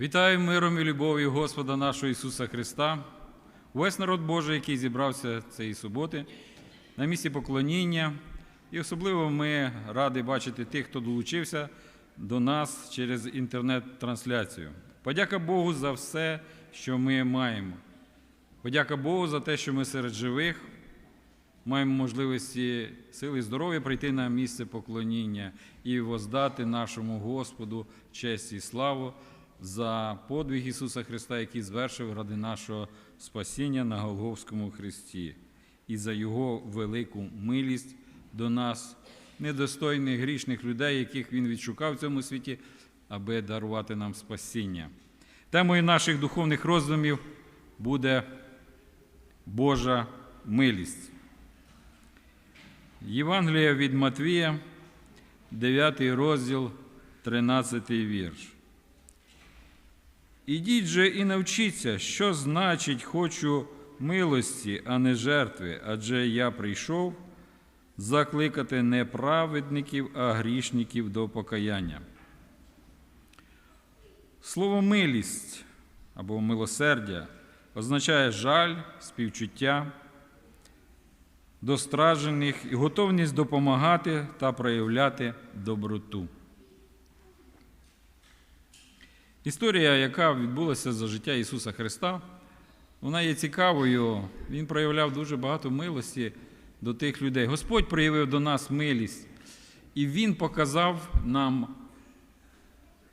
Вітаю миром і любов'ю Господа нашого Ісуса Христа, увесь народ Божий, який зібрався цієї суботи на місці поклоніння. І особливо ми раді бачити тих, хто долучився до нас через інтернет-трансляцію. Подяка Богу за все, що ми маємо. Подяка Богу за те, що ми серед живих маємо можливості сили і здоров'я прийти на місце поклоніння і воздати нашому Господу честь і славу за подвиг Ісуса Христа, який звершив ради нашого спасіння на Голговському Христі, і за Його велику милість до нас, недостойних грішних людей, яких Він відшукав в цьому світі, аби дарувати нам спасіння. Темою наших духовних роздумів буде Божа милість. Євангелія від Матвія, 9 розділ, 13 вірш. Ідіть же і навчіться, що значить хочу милості, а не жертви, адже я прийшов закликати не праведників, а грішників до покаяння. Слово милість або милосердя означає жаль, співчуття до стражених і готовність допомагати та проявляти доброту. Історія, яка відбулася за життя Ісуса Христа, вона є цікавою. Він проявляв дуже багато милості до тих людей. Господь проявив до нас милість, і Він показав нам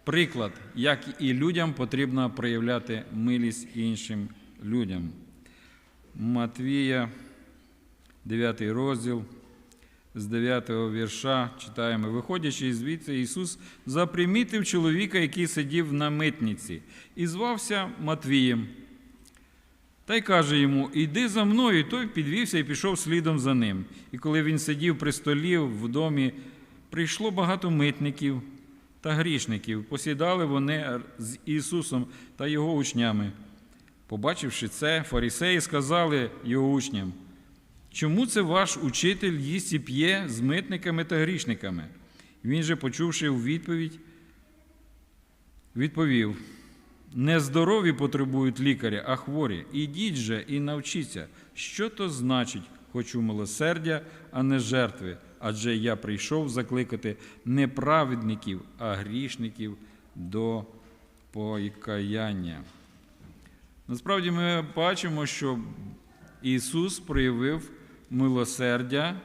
приклад, як і людям потрібно проявляти милість іншим людям. Матвія, 9 розділ. З 9 вірша читаємо, виходячи звідси, Ісус запримітив чоловіка, який сидів на митниці, і звався Матвієм. Та й каже йому: Іди за мною, і той підвівся і пішов слідом за ним. І коли він сидів при столі в домі, прийшло багато митників та грішників. Посідали вони з Ісусом та його учнями. Побачивши це, фарисеї сказали його учням. Чому це ваш учитель їсть і п'є з митниками та грішниками? Він же, почувши у відповідь, відповів: нездорові потребують лікаря, а хворі. Ідіть же і навчіться, що то значить, хочу милосердя, а не жертви. Адже я прийшов закликати не праведників, а грішників до покаяння. Насправді ми бачимо, що Ісус проявив милосердя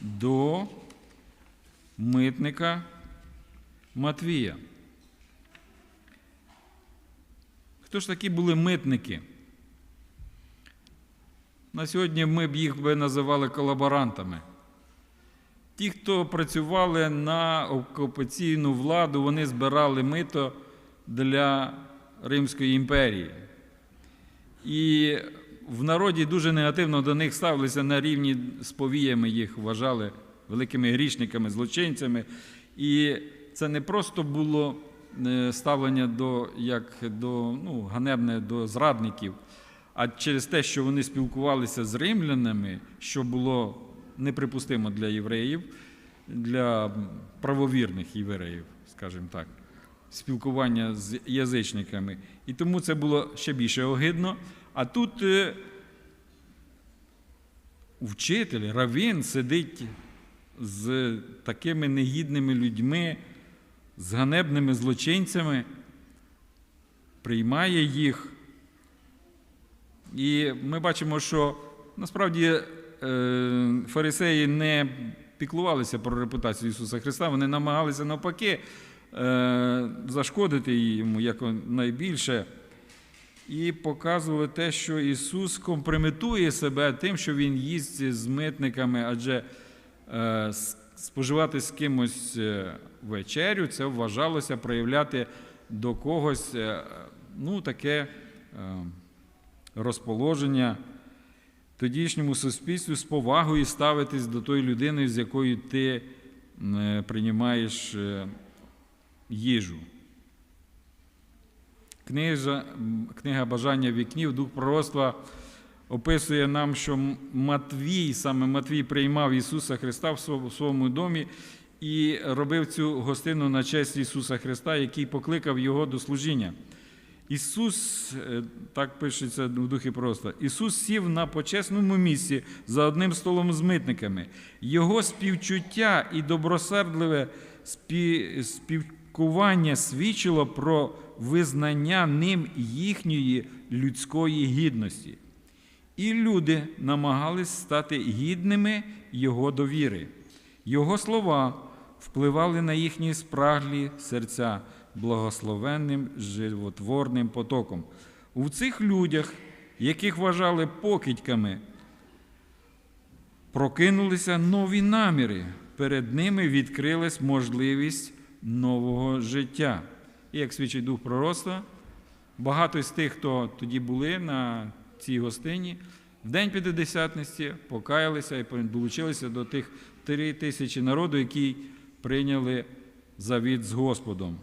до митника Матвія. Хто ж такі були митники? На сьогодні ми б їх би називали колаборантами. Ті, хто працювали на окупаційну владу, вони збирали мито для Римської імперії. І в народі дуже негативно до них ставилися на рівні з повіями, їх вважали великими грішниками, злочинцями. І це не просто було е, ставлення до, як до ну, ганебне до зрадників, а через те, що вони спілкувалися з римлянами, що було неприпустимо для євреїв, для правовірних євреїв, скажімо так, спілкування з язичниками. І тому це було ще більше огидно. А тут е, вчитель, равін сидить з такими негідними людьми, з ганебними злочинцями, приймає їх. І ми бачимо, що насправді е, фарисеї не піклувалися про репутацію Ісуса Христа, вони намагалися навпаки е, зашкодити йому якнайбільше. І показували те, що Ісус компрометує себе тим, що Він їсть з митниками, адже е, споживати з кимось е, вечерю, це вважалося проявляти до когось е, ну, таке розположення тодішньому суспільству з повагою ставитись до тої людини, з якою ти приймаєш їжу. Книжа, книга Бажання вікнів, дух пророцтва описує нам, що Матвій, саме Матвій приймав Ісуса Христа в своєму домі і робив цю гостину на честь Ісуса Христа, який покликав його до служіння. Ісус, е, так пишеться в духі просто, Ісус сів на почесному місці за одним столом з митниками. Його співчуття і добросердливе спі- співкування свідчило про визнання ним їхньої людської гідності. І люди намагались стати гідними Його довіри. Його слова впливали на їхні спраглі серця благословенним животворним потоком. У цих людях, яких вважали покидьками, прокинулися нові наміри. Перед ними відкрилась можливість нового життя. І як свідчить дух пророцтва, багато з тих, хто тоді були на цій гостині, в день П'ятидесятниці покаялися і долучилися до тих три тисячі народу, які прийняли завіт з Господом.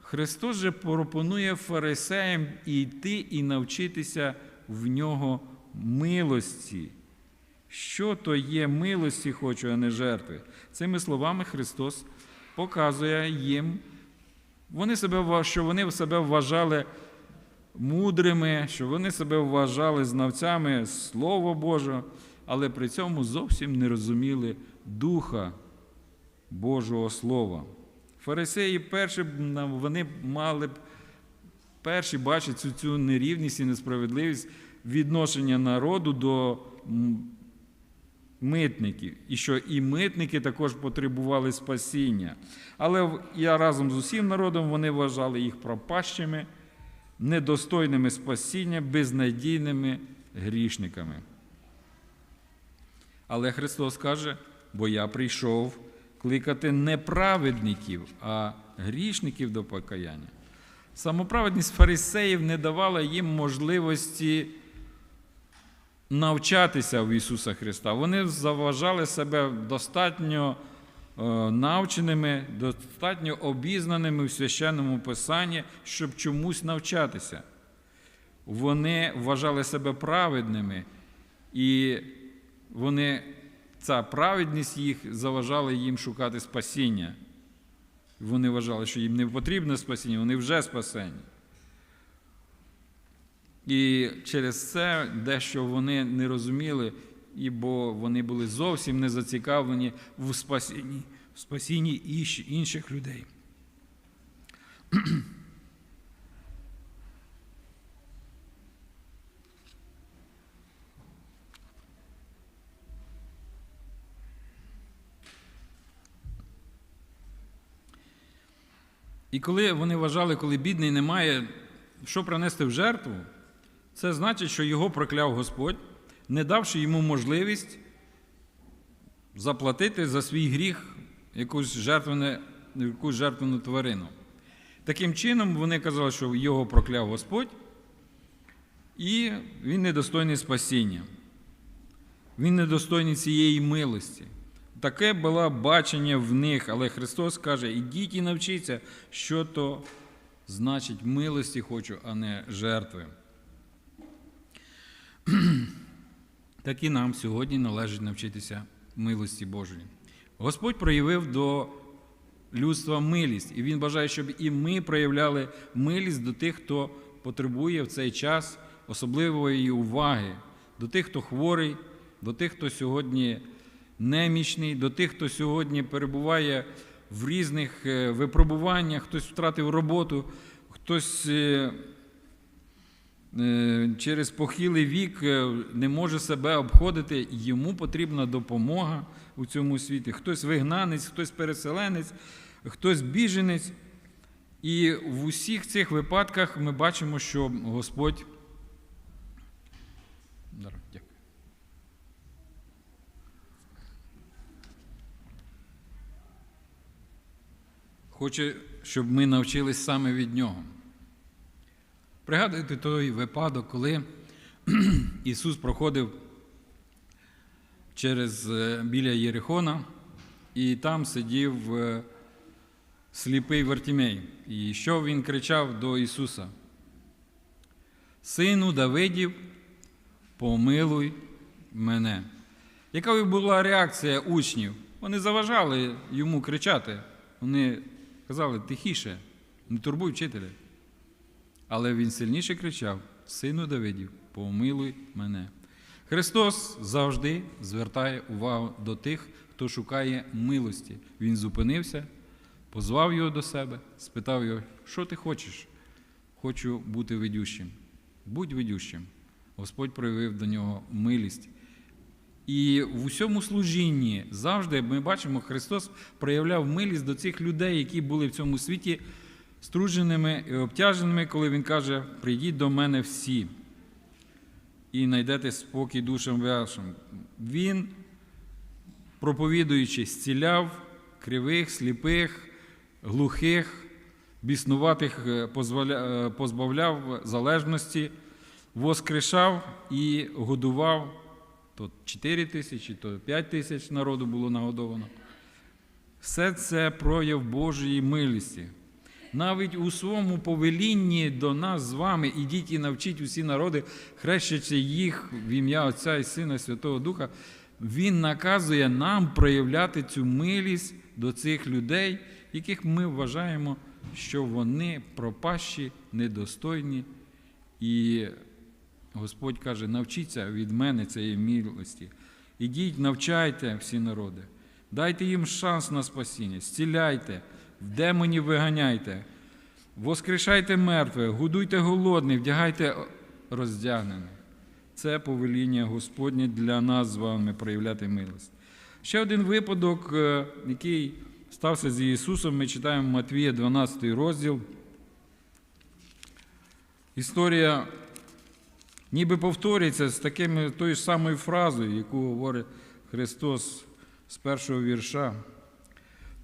Христос же пропонує фарисеям йти і навчитися в нього милості. Що то є милості, хочу, а не жертви. Цими словами Христос показує їм, вони себе, що вони себе вважали мудрими, що вони себе вважали знавцями Слова Божого, але при цьому зовсім не розуміли Духа Божого Слова. Фарисеї перші вони мали б перші бачити цю, цю нерівність і несправедливість відношення народу до митників, і що і митники також потребували спасіння. Але я разом з усім народом вони вважали їх пропащими, недостойними спасіння, безнадійними грішниками. Але Христос каже, бо я прийшов кликати не праведників, а грішників до покаяння. Самоправедність фарисеїв не давала їм можливості навчатися в Ісуса Христа. Вони заважали себе достатньо е, навченими, достатньо обізнаними в священному писанні, щоб чомусь навчатися. Вони вважали себе праведними, і вони, ця праведність їх заважала їм шукати спасіння. Вони вважали, що їм не потрібне спасіння, вони вже спасені. І через це дещо вони не розуміли, і бо вони були зовсім не зацікавлені в спасінні, в спасінні інших людей. І коли вони вважали, коли бідний не має що принести в жертву, це значить, що його прокляв Господь, не давши йому можливість заплатити за свій гріх якусь жертвене, якусь жертвену тварину. Таким чином, вони казали, що його прокляв Господь, і він недостойний спасіння. Він недостойний цієї милості. Таке було бачення в них, але Христос каже: ідіть і навчіться, що то значить милості хочу, а не жертви. Так і нам сьогодні належить навчитися милості Божої. Господь проявив до людства милість, і Він бажає, щоб і ми проявляли милість до тих, хто потребує в цей час особливої уваги, до тих, хто хворий, до тих, хто сьогодні немічний, до тих, хто сьогодні перебуває в різних е, випробуваннях, хтось втратив роботу, хтось е, через похилий вік е, не може себе обходити, йому потрібна допомога у цьому світі. Хтось вигнанець, хтось переселенець, хтось біженець. І в усіх цих випадках ми бачимо, що Господь. Хоче, щоб ми навчились саме від нього. Пригадуйте той випадок, коли Ісус проходив через е, біля Єрихона, і там сидів е, сліпий Вартімей. І що він кричав до Ісуса? Сину Давидів, помилуй мене. Яка була реакція учнів? Вони заважали йому кричати. Вони казали тихіше, не турбуй вчителя. Але він сильніше кричав: Сину Давидів, помилуй мене. Христос завжди звертає увагу до тих, хто шукає милості. Він зупинився, позвав його до себе, спитав його, що ти хочеш? Хочу бути ведющим. Будь ведющим. Господь проявив до нього милість. І в усьому служінні завжди ми бачимо, Христос проявляв милість до цих людей, які були в цьому світі струженими і обтяженими, коли Він каже: Прийдіть до мене всі і знайдете спокій душам вашим. Він, проповідуючи, зціляв кривих, сліпих, глухих, біснуватих, е, е, позбавляв залежності, воскрешав і годував. То 4 тисячі, то 5 тисяч народу було нагодовано. Все це прояв Божої милості. Навіть у своєму повелінні до нас з вами ідіть і навчіть усі народи, хрещачи їх в ім'я Отця і Сина Святого Духа, Він наказує нам проявляти цю милість до цих людей, яких ми вважаємо, що вони пропащі, недостойні. І Господь каже: навчіться від мене цієї милості. Ідіть, навчайте всі народи, дайте їм шанс на спасіння, зціляйте, в демонів виганяйте, воскрешайте мертвих, годуйте голодних, вдягайте роздягнених. Це повеління Господнє для нас з вами проявляти милость. Ще один випадок, е, який стався з Ісусом, ми читаємо Матвія 12 розділ. Історія ніби повторюється з такими тою ж самою фразою, яку говорить Христос з першого вірша.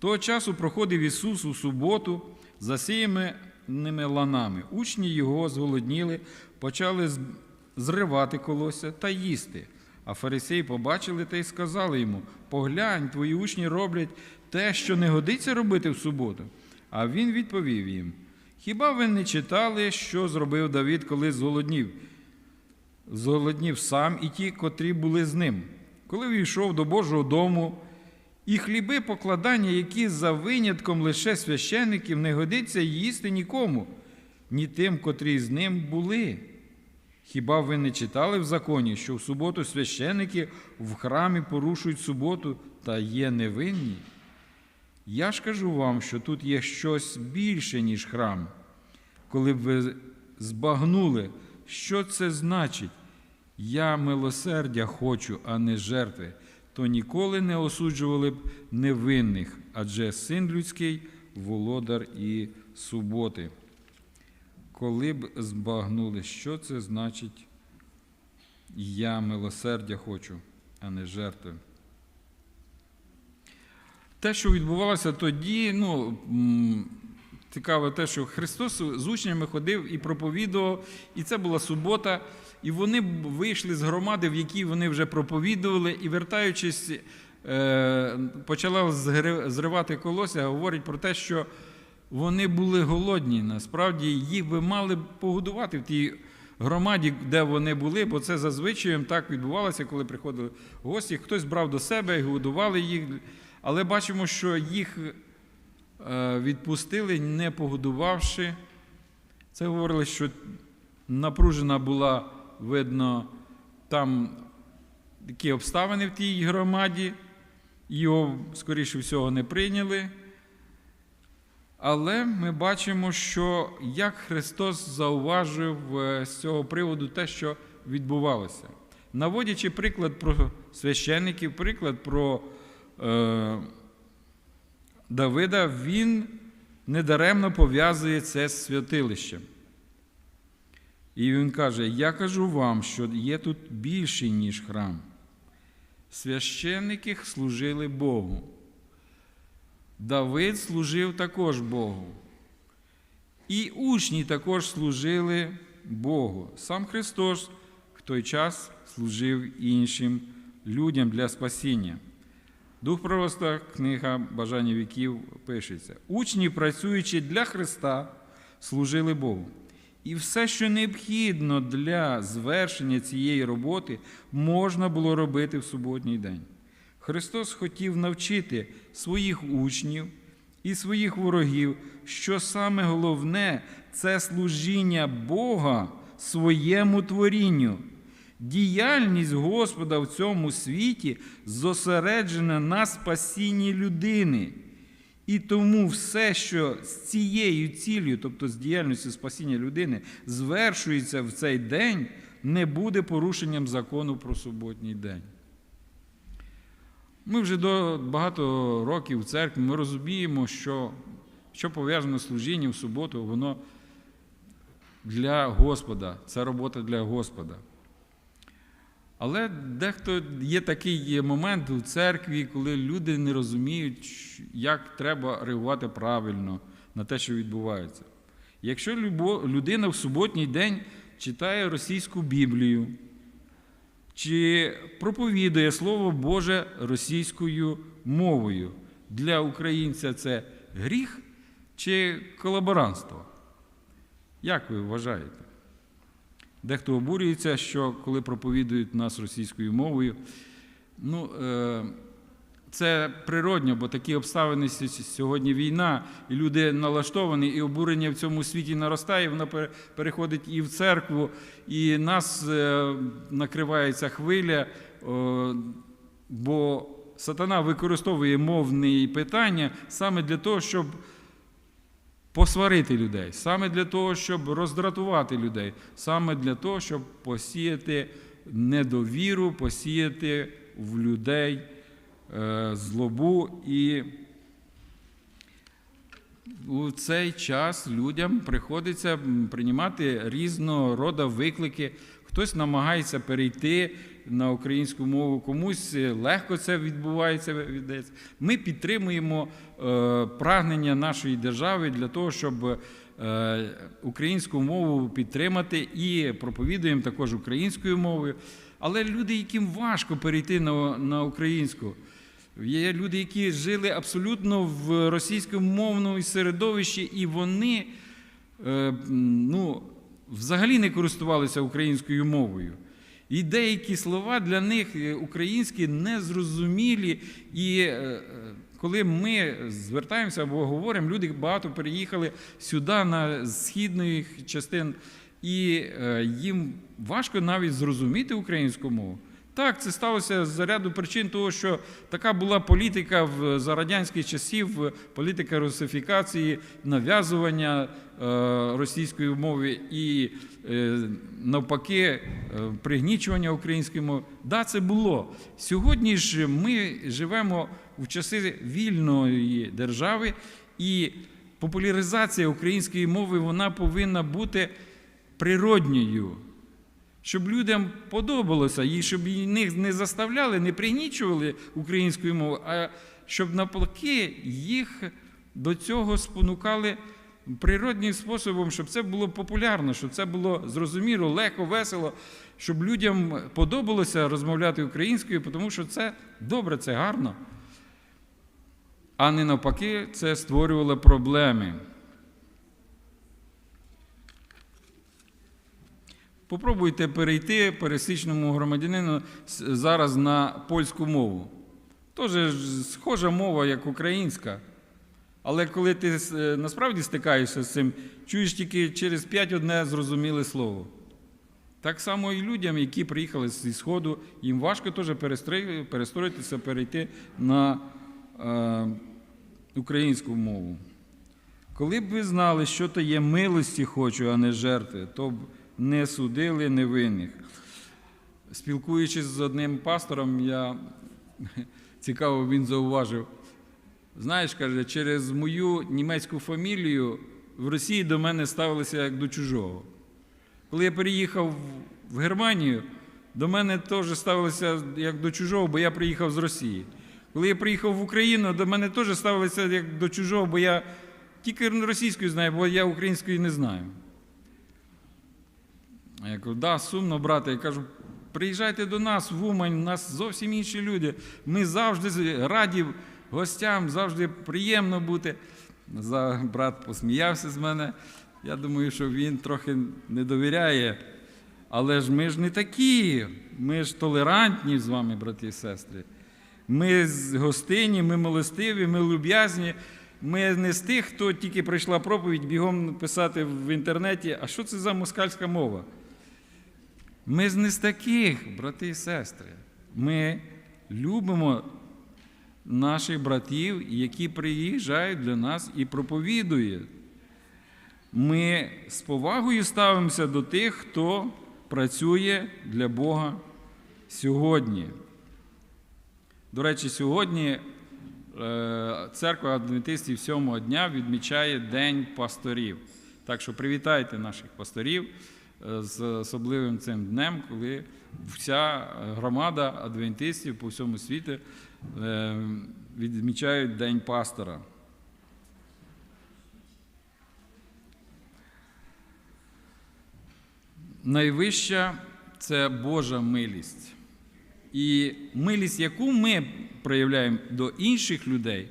Того часу проходив Ісус у суботу засіяними ланами. Учні його зголодніли, почали зривати колося та їсти. А фарисеї побачили та й сказали йому: Поглянь, твої учні роблять те, що не годиться робити в суботу. А він відповів їм: Хіба ви не читали, що зробив Давид, коли зголоднів? зголоднів сам і ті, котрі були з ним. Коли війшов до Божого дому, і хліби покладання, які за винятком лише священиків не годиться їсти нікому, ні тим, котрі з ним були. Хіба ви не читали в законі, що в суботу священики в храмі порушують суботу та є невинні? Я ж кажу вам, що тут є щось більше, ніж храм. Коли б ви збагнули, що це значить, я милосердя хочу, а не жертви, то ніколи не осуджували б невинних, адже син людський володар і суботи. Коли б збагнули, що це значить, я милосердя хочу, а не жертви. Те, що відбувалося тоді, ну, м, цікаве те, що Христос з учнями ходив і проповідував, і це була субота, і вони вийшли з громади, в якій вони вже проповідували, і вертаючись, е, почала зривати колося, говорить про те, що вони були голодні. Насправді їх би мали погодувати в тій громаді, де вони були, бо це зазвичай так відбувалося, коли приходили гості. Хтось брав до себе і годували їх. Але бачимо, що їх е, відпустили, не погодувавши. Це говорили, що напружена була, видно, там такі обставини в тій громаді, його, скоріше всього, не прийняли. Але ми бачимо, що як Христос зауважив е, з цього приводу те, що відбувалося. Наводячи приклад про священників, приклад про е, Давида, він недаремно пов'язує це з святилищем. І він каже: Я кажу вам, що є тут більше, ніж храм. Священники служили Богу. Давид служив також Богу. І учні також служили Богу. Сам Христос в той час служив іншим людям для спасіння. Дух пророста, книга Бажання віків пишеться. Учні, працюючи для Христа, служили Богу. І все, що необхідно для звершення цієї роботи, можна було робити в суботній день. Христос хотів навчити своїх учнів і своїх ворогів, що саме головне це служіння Бога своєму творінню. Діяльність Господа в цьому світі зосереджена на спасінні людини. І тому все, що з цією ціллю, тобто з діяльністю спасіння людини, звершується в цей день, не буде порушенням закону про суботній день. Ми вже до багато років в церкві ми розуміємо, що, що пов'язано з служінням в суботу, воно для Господа, це робота для Господа. Але дехто є такий момент у церкві, коли люди не розуміють, як треба реагувати правильно на те, що відбувається. Якщо людина в суботній день читає російську Біблію, чи проповідує Слово Боже російською мовою, для українця це гріх чи колаборантство? Як ви вважаєте? Дехто обурюється, що коли проповідують нас російською мовою, ну, е, це природньо, бо такі обставини сьогодні війна, і люди налаштовані, і обурення в цьому світі наростає, воно переходить і в церкву, і нас е, накривається хвиля, бо сатана використовує мовні питання саме для того, щоб посварити людей, саме для того, щоб роздратувати людей, саме для того, щоб посіяти недовіру, посіяти в людей е, злобу і у цей час людям приходиться приймати різного роду виклики. Хтось намагається перейти на українську мову, комусь легко це відбувається. віддається. Ми підтримуємо е, прагнення нашої держави для того, щоб е, українську мову підтримати і проповідуємо також українською мовою. Але люди, яким важко перейти на, на українську. Є люди, які жили абсолютно в російськомовному середовищі, і вони е, ну, взагалі не користувалися українською мовою. І деякі слова для них е, українські незрозумілі. І е, коли ми звертаємося або говоримо, люди багато переїхали сюди, на східних частин, і їм важко навіть зрозуміти українську мову. Так, це сталося з ряду причин того, що така була політика в за радянських часів, політика русифікації, нав'язування е, російської мови і е, навпаки е, пригнічування української мови. Да, це було. Сьогодні ж ми живемо в часи вільної держави, і популяризація української мови вона повинна бути природньою щоб людям подобалося, і щоб їх не заставляли, не пригнічували українською мовою, а щоб навпаки їх до цього спонукали природним способом, щоб це було популярно, щоб це було зрозуміло, легко, весело, щоб людям подобалося розмовляти українською, тому що це добре, це гарно. А не навпаки, це створювало проблеми. Попробуйте перейти пересічному громадянину зараз на польську мову. Теж схожа мова, як українська. Але коли ти е, насправді стикаєшся з цим, чуєш тільки через п'ять одне зрозуміле слово. Так само і людям, які приїхали зі Сходу, їм важко теж перестроїтися, перейти на е, українську мову. Коли б ви знали, що то є милості хочу, а не жертви, то б не судили невинних. Спілкуючись з одним пастором, я цікаво він зауважив. Знаєш, каже, через мою німецьку фамілію в Росії до мене ставилися як до чужого. Коли я переїхав в Германію, до мене теж ставилися як до чужого, бо я приїхав з Росії. Коли я приїхав в Україну, до мене теж ставилися як до чужого, бо я тільки російською знаю, бо я українською не знаю. Я кажу, да, сумно, брате. Я кажу, приїжджайте до нас в Умань, у нас зовсім інші люди. Ми завжди раді гостям, завжди приємно бути. Брат посміявся з мене. Я думаю, що він трохи не довіряє. Але ж ми ж не такі, ми ж толерантні з вами, браті і сестри. Ми гостинні, ми милостиві, ми люб'язні. Ми не з тих, хто тільки прийшла проповідь, бігом писати в інтернеті, а що це за москальська мова? Ми з не з таких, брати і сестри. Ми любимо наших братів, які приїжджають до нас і проповідують. Ми з повагою ставимося до тих, хто працює для Бога сьогодні. До речі, сьогодні е, церква адвентистів сьомого дня відмічає День пасторів. Так що привітайте наших пасторів е, з особливим цим днем, коли вся громада адвентистів по всьому світу відмічають День пастора. Найвища це Божа милість. І милість, яку ми проявляємо до інших людей,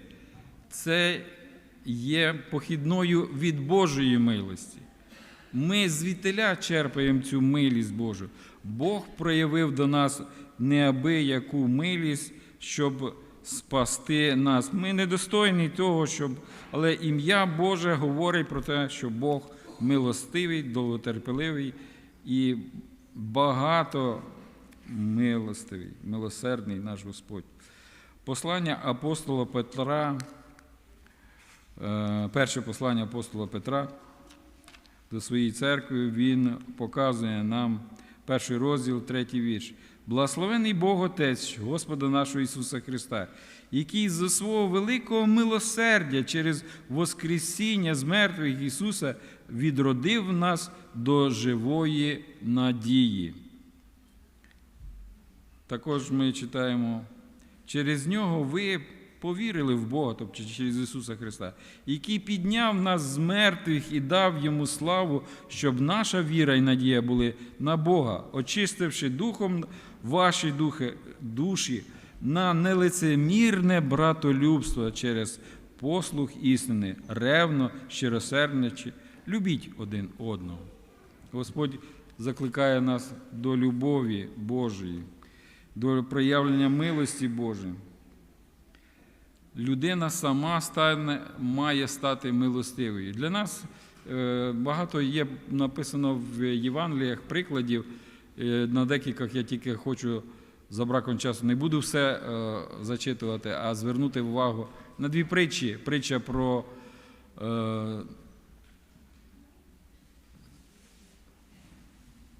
це є похідною від Божої милості. Ми звідтиля черпаємо цю милість Божу. Бог проявив до нас неабияку милість, щоб спасти нас. Ми недостойні того, щоб. Але ім'я Боже говорить про те, що Бог милостивий, довготерпеливий і багато милостивий, милосердний наш Господь. Послання апостола Петра, е, перше послання апостола Петра до своєї церкви, він показує нам перший розділ, третій вірш. Благословений Бог Отець Господа нашого Ісуса Христа, який за свого великого милосердя через Воскресіння з мертвих Ісуса відродив нас до живої надії. Також ми читаємо, через нього ви повірили в Бога, тобто через Ісуса Христа, який підняв нас з мертвих і дав йому славу, щоб наша віра і надія були на Бога, очистивши духом ваші духи, душі на нелицемірне братолюбство через послух істини, ревно, щиросердничі, любіть один одного. Господь закликає нас до любові Божої, до проявлення милості Божої. Людина сама стане, має стати милостивою. Для нас е, багато є написано в Євангеліях прикладів. Е, на декількох я тільки хочу за браком часу не буду все е, зачитувати, а звернути увагу на дві притчі. Притча про е,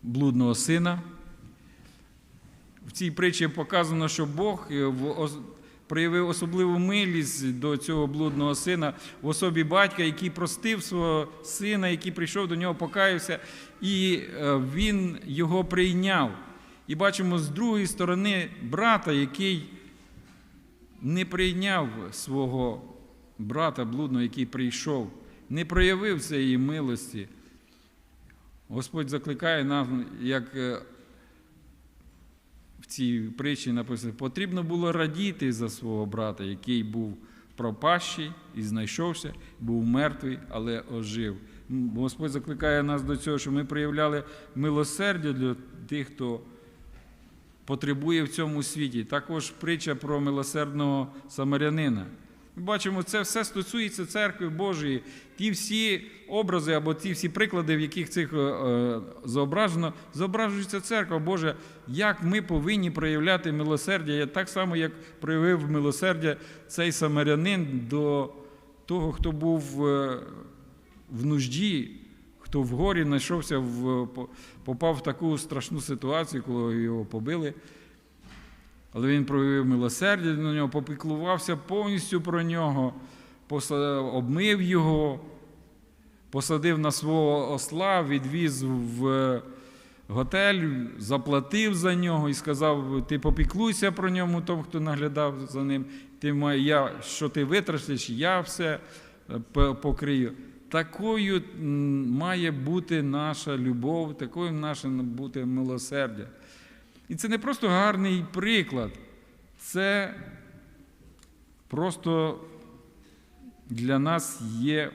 блудного сина. В цій притчі показано, що Бог проявив особливу милість до цього блудного сина в особі батька, який простив свого сина, який прийшов до нього, покаявся, і е, він його прийняв. І бачимо з другої сторони брата, який не прийняв свого брата блудного, який прийшов, не проявив цієї милості. Господь закликає нас, як е, цій притчі написано, потрібно було радіти за свого брата, який був пропащий і знайшовся, був мертвий, але ожив. Господь закликає нас до цього, щоб ми проявляли милосердя для тих, хто потребує в цьому світі. Також притча про милосердного самарянина. Ми бачимо, це все стосується церкви Божої. Ті всі образи або ті всі приклади, в яких цих е, е, зображено, зображується церква Божа, як ми повинні проявляти милосердя, так само, як проявив милосердя цей самарянин до того, хто був е, в нужді, хто в горі знайшовся, попав в таку страшну ситуацію, коли його побили. Але він проявив милосердя до нього, попіклувався повністю про нього, обмив його, посадив на свого осла, відвіз в готель, заплатив за нього і сказав: ти попіклуйся про ньому, тому, хто наглядав за ним. Ти має, я, що ти витратиш, я все е, покрию. Такою має бути наша любов, такою наше бути милосердя. І це не просто гарний приклад, це просто для нас є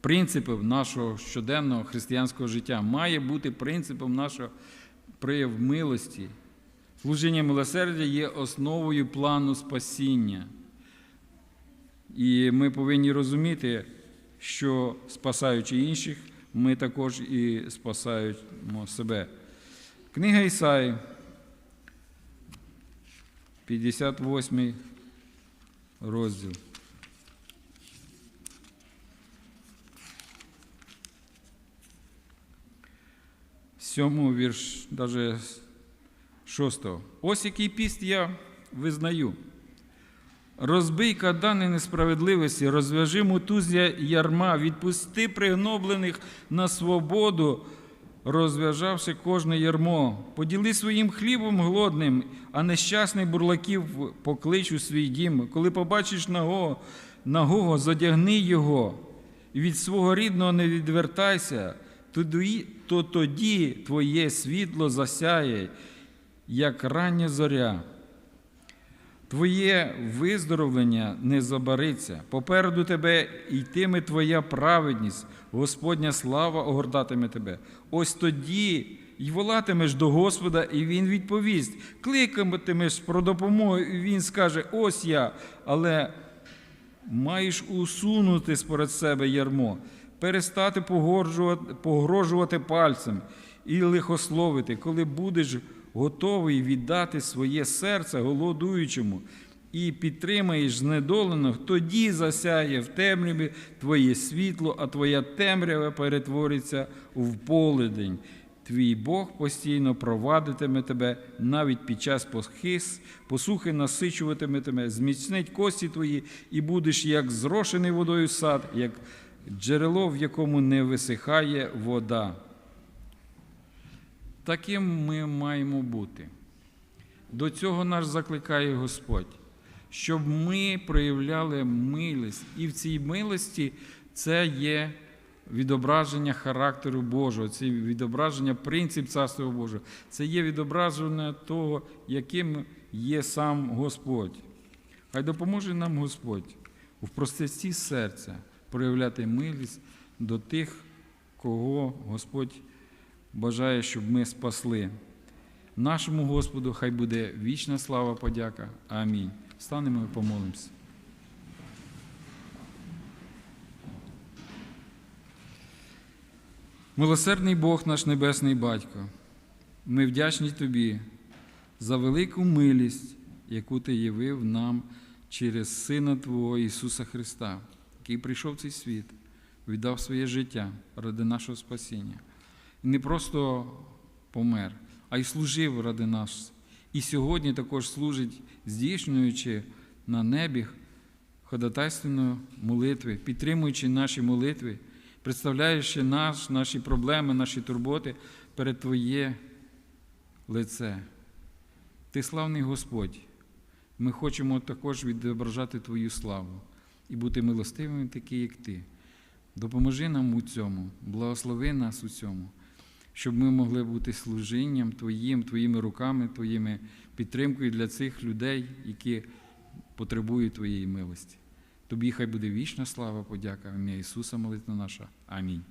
принципом нашого щоденного християнського життя. Має бути принципом нашого прояв милості. Служіння милосердя є основою плану спасіння. І ми повинні розуміти, що спасаючи інших, ми також і спасаємо себе. Книга Ісаї, 58 розділ. Сьомого вірш, навіть шостого. Ось який піст я визнаю. Розбий кадани несправедливості, розв'яжи мотузя ярма, відпусти пригноблених на свободу, розв'яжавши кожне ярмо. Поділи своїм хлібом голодним, а нещасних бурлаків поклич у свій дім. Коли побачиш нагого, нагого задягни його, і від свого рідного не відвертайся, то тоді твоє світло засяє, як рання зоря. Твоє виздоровлення не забариться. Попереду тебе йтиме твоя праведність, Господня слава огортатиме тебе. Ось тоді й волатимеш до Господа, і Він відповість. Кликатимеш про допомогу, і Він скаже: Ось я, але маєш усунути според себе ярмо, перестати погрожувати пальцем і лихословити, коли будеш готовий віддати своє серце голодуючому і підтримаєш знедолених, тоді засяє в темряві твоє світло, а твоя темрява перетвориться в поледень. Твій Бог постійно провадитиме тебе навіть під час похис, посухи насичуватиме тебе, зміцнить кості твої, і будеш як зрошений водою сад, як джерело, в якому не висихає вода. Таким ми маємо бути. До цього нас закликає Господь, щоб ми проявляли милість. І в цій милості це є відображення характеру Божого, це відображення принцип Царства Божого, це є відображення того, яким є сам Господь. Хай допоможе нам Господь у простоті серця проявляти милість до тих, кого Господь бажає, щоб ми спасли. Нашому Господу хай буде вічна слава, подяка. Амінь. Станемо і помолимося. Милосердний Бог наш Небесний Батько, ми вдячні Тобі за велику милість, яку Ти явив нам через Сина Твого Ісуса Христа, який прийшов в цей світ, віддав своє життя ради нашого спасіння. Не просто помер, а й служив ради нас. І сьогодні також служить, здійснюючи на небі ходатайственної молитви, підтримуючи наші молитви, представляючи наш, наші проблеми, наші турботи перед Твоє лице. Ти славний Господь. Ми хочемо також відображати Твою славу і бути милостивими, такі, як Ти. Допоможи нам у цьому, благослови нас у цьому, щоб ми могли бути служінням Твоїм, Твоїми руками, Твоїми підтримкою для цих людей, які потребують Твоєї милості. Тобі хай буде вічна слава, подяка, ім'я Ісуса, молитва наша. Амінь.